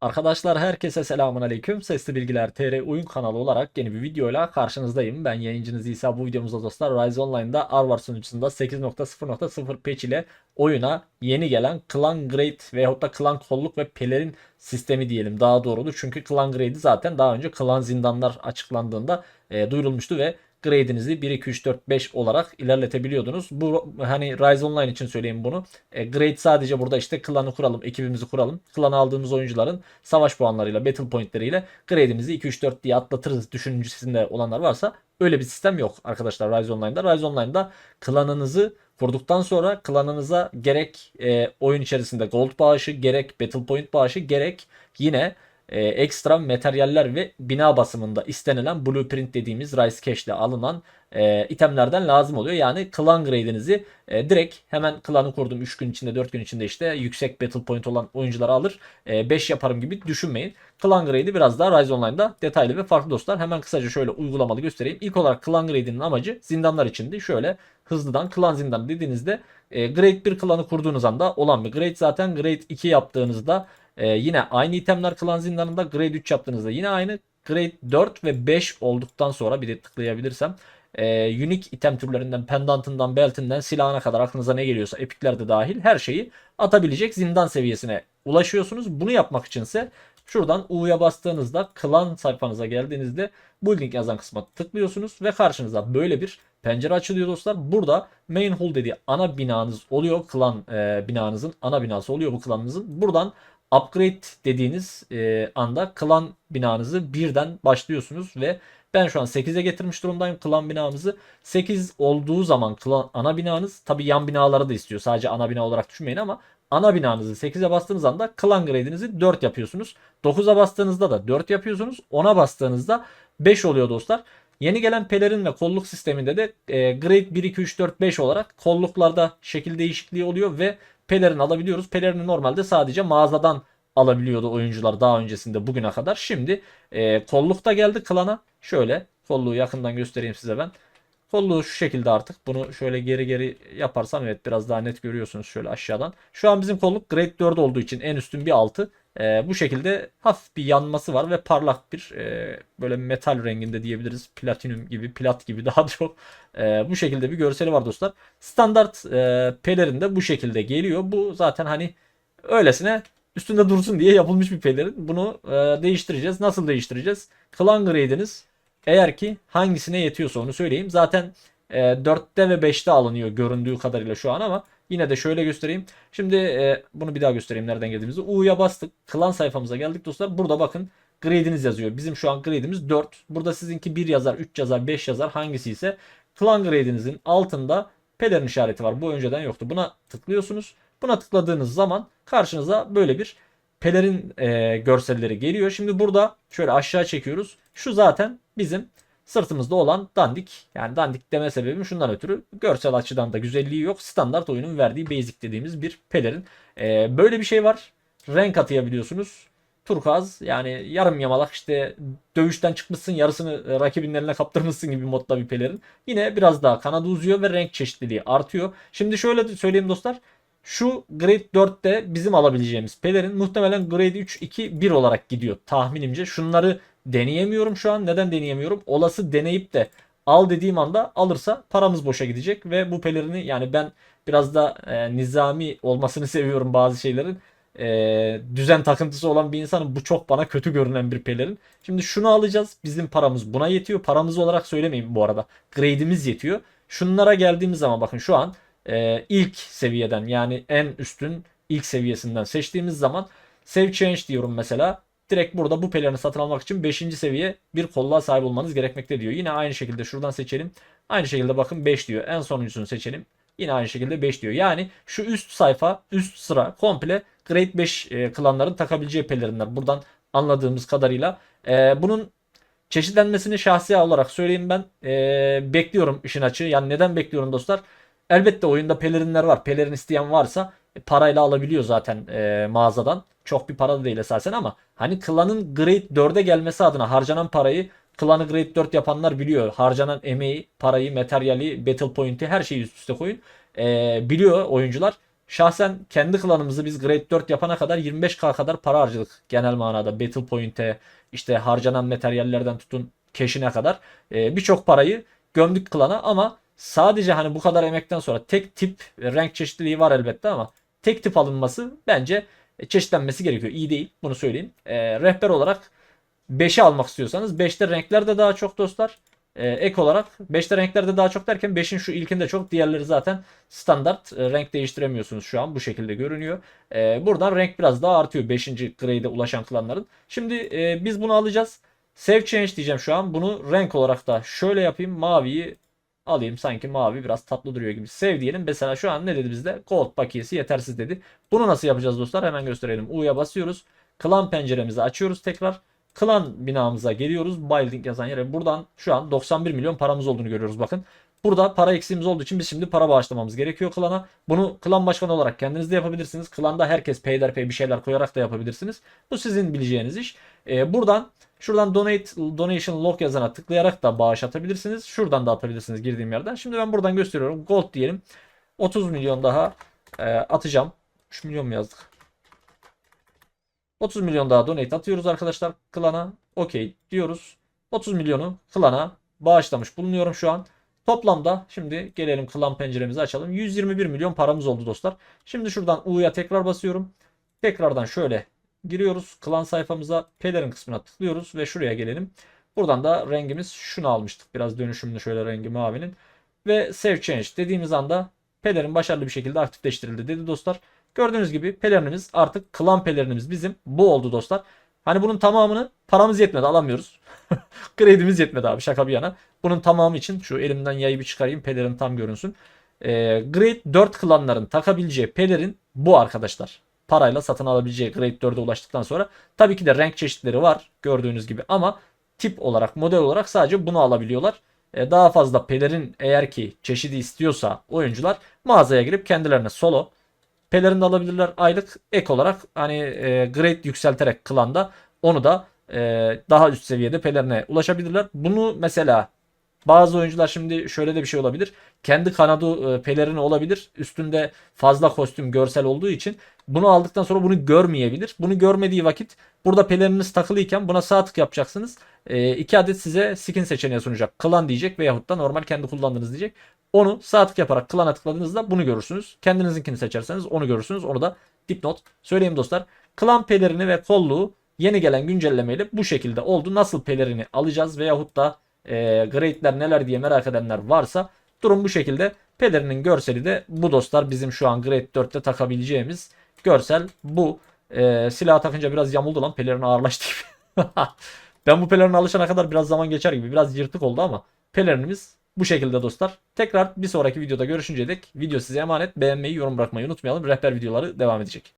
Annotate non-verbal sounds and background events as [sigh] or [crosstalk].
Arkadaşlar herkese selamun aleyküm. Sesli Bilgiler TR oyun kanalı olarak yeni bir videoyla karşınızdayım. Ben yayıncınız İsa. Bu videomuzda dostlar Rise Online'da Arvar sunucusunda 8.0.0 patch ile oyuna yeni gelen Clan Grade veyahut da Clan kolluk ve pelerin sistemi diyelim daha doğrudur. Çünkü Clan Grade'i zaten daha önce Clan zindanlar açıklandığında e, duyurulmuştu ve grade'inizi 1, 2, 3, 4, 5 olarak ilerletebiliyordunuz. Bu hani Rise Online için söyleyeyim bunu. E, grade sadece burada işte klanı kuralım, ekibimizi kuralım. Klanı aldığımız oyuncuların savaş puanlarıyla, battle pointleriyle grade'imizi 2, 3, 4 diye atlatırız düşüncesinde olanlar varsa öyle bir sistem yok arkadaşlar Rise Online'da. Rise Online'da klanınızı kurduktan sonra klanınıza gerek e, oyun içerisinde gold bağışı, gerek battle point bağışı, gerek yine e, ekstra materyaller ve bina basımında istenilen blueprint dediğimiz Rise Cash ile alınan e, itemlerden lazım oluyor. Yani klan grade'inizi e, direkt hemen klanı kurdum 3 gün içinde 4 gün içinde işte yüksek battle point olan oyuncuları alır 5 yaparım gibi düşünmeyin. Klan grade'i biraz daha Rise Online'da detaylı ve farklı dostlar. Hemen kısaca şöyle uygulamalı göstereyim. İlk olarak klan grade'inin amacı zindanlar içindi. Şöyle hızlıdan klan zindanı dediğinizde e, grade 1 klanı kurduğunuz anda olan bir grade zaten grade 2 yaptığınızda ee, yine aynı itemler klan zindanında grade 3 yaptığınızda yine aynı. Grade 4 ve 5 olduktan sonra bir de tıklayabilirsem e, unique item türlerinden, pendantından, beltinden, silahına kadar aklınıza ne geliyorsa epikler de dahil her şeyi atabilecek zindan seviyesine ulaşıyorsunuz. Bunu yapmak içinse şuradan U'ya bastığınızda klan sayfanıza geldiğinizde building yazan kısma tıklıyorsunuz ve karşınıza böyle bir pencere açılıyor dostlar. Burada main hall dediği ana binanız oluyor. Klan e, binanızın ana binası oluyor bu klanınızın. Buradan upgrade dediğiniz e, anda klan binanızı birden başlıyorsunuz ve ben şu an 8'e getirmiş durumdayım klan binamızı. 8 olduğu zaman klan ana binanız tabi yan binaları da istiyor. Sadece ana bina olarak düşünmeyin ama ana binanızı 8'e bastığınız anda klan grade'inizi 4 yapıyorsunuz. 9'a bastığınızda da 4 yapıyorsunuz. 10'a bastığınızda 5 oluyor dostlar. Yeni gelen pelerin ve kolluk sisteminde de e, grade 1, 2, 3, 4, 5 olarak kolluklarda şekil değişikliği oluyor ve pelerin alabiliyoruz. Pelerini normalde sadece mağazadan alabiliyordu oyuncular daha öncesinde bugüne kadar. Şimdi e, kollukta geldi klana. Şöyle kolluğu yakından göstereyim size ben. Kolluğu şu şekilde artık. Bunu şöyle geri geri yaparsam evet biraz daha net görüyorsunuz şöyle aşağıdan. Şu an bizim kolluk grade 4 olduğu için en üstün bir altı. E, bu şekilde hafif bir yanması var ve parlak bir e, böyle metal renginde diyebiliriz. Platinum gibi, plat gibi daha [laughs] çok e, bu şekilde bir görseli var dostlar. Standart e, pelerin de bu şekilde geliyor. Bu zaten hani öylesine üstünde dursun diye yapılmış bir pelerin. Bunu e, değiştireceğiz. Nasıl değiştireceğiz? Clan grade'iniz eğer ki hangisine yetiyorsa onu söyleyeyim. Zaten e, 4'te ve 5'te alınıyor göründüğü kadarıyla şu an ama Yine de şöyle göstereyim. Şimdi e, bunu bir daha göstereyim nereden geldiğimizi. U'ya bastık. Klan sayfamıza geldik dostlar. Burada bakın grade'iniz yazıyor. Bizim şu an grade'imiz 4. Burada sizinki 1 yazar, 3 yazar, 5 yazar hangisi ise klan grade'inizin altında pelerin işareti var. Bu önceden yoktu. Buna tıklıyorsunuz. Buna tıkladığınız zaman karşınıza böyle bir pelerin e, görselleri geliyor. Şimdi burada şöyle aşağı çekiyoruz. Şu zaten bizim sırtımızda olan dandik. Yani dandik deme sebebim şundan ötürü görsel açıdan da güzelliği yok. Standart oyunun verdiği basic dediğimiz bir pelerin. Ee, böyle bir şey var. Renk atayabiliyorsunuz. Turkuaz yani yarım yamalak işte dövüşten çıkmışsın yarısını rakibin eline kaptırmışsın gibi modda bir pelerin. Yine biraz daha kanadı uzuyor ve renk çeşitliliği artıyor. Şimdi şöyle söyleyeyim dostlar. Şu Grade 4'te bizim alabileceğimiz pelerin muhtemelen Grade 3, 2, 1 olarak gidiyor tahminimce. Şunları deneyemiyorum şu an. Neden deneyemiyorum? Olası deneyip de al dediğim anda alırsa paramız boşa gidecek ve bu pelerini yani ben biraz da e, nizami olmasını [laughs] seviyorum bazı şeylerin. E, düzen takıntısı olan bir insanım. Bu çok bana kötü görünen bir pelerin. Şimdi şunu alacağız. Bizim paramız buna yetiyor. Paramız olarak söylemeyin bu arada. Grade'imiz yetiyor. Şunlara geldiğimiz zaman bakın şu an e, ilk seviyeden yani en üstün ilk seviyesinden seçtiğimiz zaman save change diyorum mesela direkt burada bu pelerini satın almak için 5. seviye bir kolluğa sahip olmanız gerekmekte diyor. Yine aynı şekilde şuradan seçelim. Aynı şekilde bakın 5 diyor. En sonuncusunu seçelim. Yine aynı şekilde 5 diyor. Yani şu üst sayfa, üst sıra komple Grade 5 e, klanların takabileceği pelerinler. Buradan anladığımız kadarıyla. E, bunun çeşitlenmesini şahsi olarak söyleyeyim ben. E, bekliyorum işin açığı. Yani neden bekliyorum dostlar? Elbette oyunda pelerinler var. Pelerin isteyen varsa e, parayla alabiliyor zaten e, mağazadan. Çok bir para da değil esasen ama hani klanın grade 4'e gelmesi adına harcanan parayı klanı grade 4 yapanlar biliyor. Harcanan emeği, parayı, materyali, battle point'i her şeyi üst üste koyun. E, biliyor oyuncular. Şahsen kendi klanımızı biz Grade 4 yapana kadar 25k kadar para harcadık genel manada. Battle Point'e işte harcanan materyallerden tutun cash'ine kadar e, birçok parayı gömdük klana ama sadece hani bu kadar emekten sonra tek tip e, renk çeşitliliği var elbette ama tek tip alınması bence e, çeşitlenmesi gerekiyor. İyi değil bunu söyleyeyim. E, rehber olarak 5'i almak istiyorsanız 5'te renkler de daha çok dostlar. Ee, ek olarak 5'te renklerde daha çok derken 5'in şu ilkinde çok diğerleri zaten standart e, renk değiştiremiyorsunuz şu an bu şekilde görünüyor. Ee, buradan renk biraz daha artıyor 5. grade'e ulaşan klanların. Şimdi e, biz bunu alacağız. Save change diyeceğim şu an. Bunu renk olarak da şöyle yapayım. Maviyi alayım. Sanki mavi biraz tatlı duruyor gibi. Save diyelim. Mesela şu an ne dedi bizde? Gold bakiyesi yetersiz dedi. Bunu nasıl yapacağız dostlar? Hemen gösterelim. U'ya basıyoruz. Klan penceremizi açıyoruz tekrar. Klan binamıza geliyoruz. Building yazan yere. Buradan şu an 91 milyon paramız olduğunu görüyoruz bakın. Burada para eksiğimiz olduğu için biz şimdi para bağışlamamız gerekiyor klana. Bunu klan başkanı olarak kendiniz de yapabilirsiniz. Klanda herkes peyderpey bir şeyler koyarak da yapabilirsiniz. Bu sizin bileceğiniz iş. Ee, buradan şuradan donate donation log yazana tıklayarak da bağış atabilirsiniz. Şuradan da atabilirsiniz girdiğim yerden. Şimdi ben buradan gösteriyorum. Gold diyelim. 30 milyon daha e, atacağım. 3 milyon mu yazdık? 30 milyon daha donate atıyoruz arkadaşlar klana. Okey diyoruz. 30 milyonu klana bağışlamış bulunuyorum şu an. Toplamda şimdi gelelim klan penceremizi açalım. 121 milyon paramız oldu dostlar. Şimdi şuradan U'ya tekrar basıyorum. Tekrardan şöyle giriyoruz. Klan sayfamıza pelerin kısmına tıklıyoruz ve şuraya gelelim. Buradan da rengimiz şunu almıştık. Biraz dönüşümlü şöyle rengi mavinin. Ve save change dediğimiz anda pelerin başarılı bir şekilde aktifleştirildi dedi dostlar. Gördüğünüz gibi pelerinimiz artık klan pelerinimiz bizim bu oldu dostlar. Hani bunun tamamını paramız yetmedi alamıyoruz. [laughs] Kredimiz yetmedi abi şaka bir yana. Bunun tamamı için şu elimden yayı bir çıkarayım pelerin tam görünsün. Ee, Grade 4 klanların takabileceği pelerin bu arkadaşlar. Parayla satın alabileceği Grade 4'e ulaştıktan sonra. Tabii ki de renk çeşitleri var gördüğünüz gibi ama tip olarak model olarak sadece bunu alabiliyorlar. Ee, daha fazla pelerin eğer ki çeşidi istiyorsa oyuncular mağazaya girip kendilerine solo pelerin de alabilirler aylık ek olarak hani e, grade yükselterek klanda onu da e, daha üst seviyede pelerine ulaşabilirler. Bunu mesela bazı oyuncular şimdi şöyle de bir şey olabilir. Kendi kanadı e, pelerini olabilir. Üstünde fazla kostüm görsel olduğu için bunu aldıktan sonra bunu görmeyebilir. Bunu görmediği vakit burada peleriniz takılıyken buna sağ tık yapacaksınız. E, iki adet size skin seçeneği sunacak. Klan diyecek veyahut da normal kendi kullandığınız diyecek. Onu sağ tık yaparak klana tıkladığınızda bunu görürsünüz. Kendinizinkini seçerseniz onu görürsünüz. Onu da dipnot söyleyeyim dostlar. Klan pelerini ve kolluğu yeni gelen güncellemeyle bu şekilde oldu. Nasıl pelerini alacağız veyahut da e, grade'ler neler diye merak edenler varsa durum bu şekilde. Pelerinin görseli de bu dostlar bizim şu an Grade 4'te takabileceğimiz görsel bu. E, silah takınca biraz yamuldu lan pelerin ağırlaştı gibi. [laughs] ben bu pelerine alışana kadar biraz zaman geçer gibi biraz yırtık oldu ama pelerinimiz bu şekilde dostlar. Tekrar bir sonraki videoda görüşünceye dek video size emanet. Beğenmeyi, yorum bırakmayı unutmayalım. Rehber videoları devam edecek.